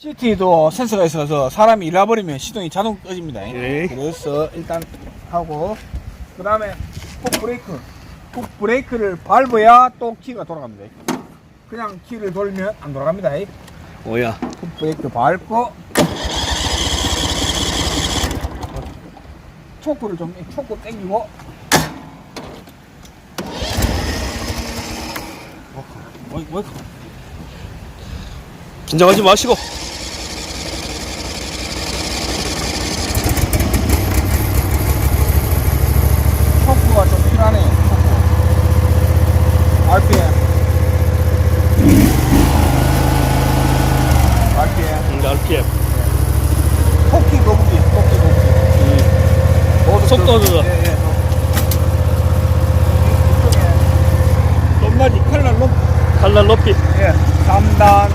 CT도 센서가 있어서 사람이 잃어버리면 시동이 자동 꺼집니다. 네. 그래서 일단 하고 그 다음에 꼭 브레이크 꼭 브레이크를 밟아야 또 키가 돌아갑니다. 그냥 키를 돌면 안 돌아갑니다. 뭐야? 꼭 브레이크 밟고 초크를 좀 초크 당기고 뭐, 뭐, 긴장하지 마시고. 초크가 좀 필요하네요. 초크. RPM. RPM. 음, RPM. 토끼 거북이, 토끼 거북이. 모두 속도 그- 조절. 높낮이 칼날 높, 칼날 높이. 예. 3단,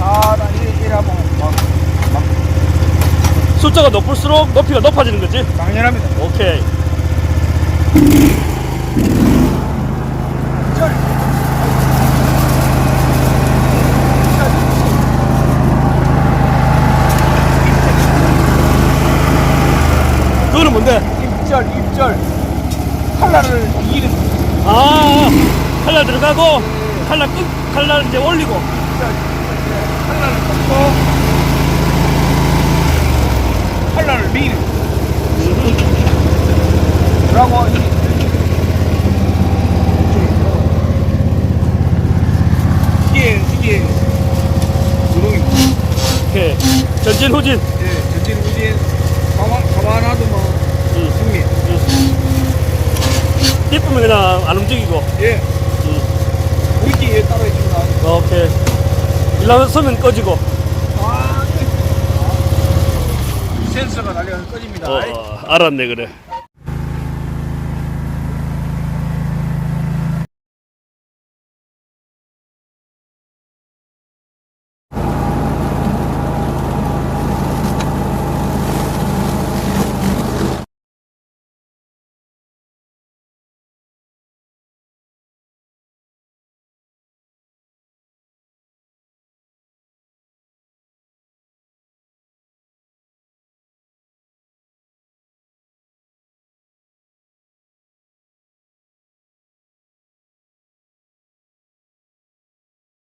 4단, 1, 1 하면 막, 막 숫자가 높을수록 높이가 높아지는 거지? 당연합니다. 오케이. 절. 그거는 뭔데? 입절, 입절. 칼날을 이기는 아, 칼날 들어가고, 칼날 끝, 칼날 이제 올리고. 칼날을 꺾고 칼날을 미는 그러고 이 이게 이게 구동입니다. 오케이. 전진, 후진. 예, 전진 후진 가만 가만 놔두면 응. 승리. 이쁘면 그냥 안 움직이고. 예, 응. 우리 뒤에 따로 있습니다. 오케이. 일하면 서면 꺼지고. 아, 예. 센서가 달려서 꺼집니다. 어, 알았네, 그래.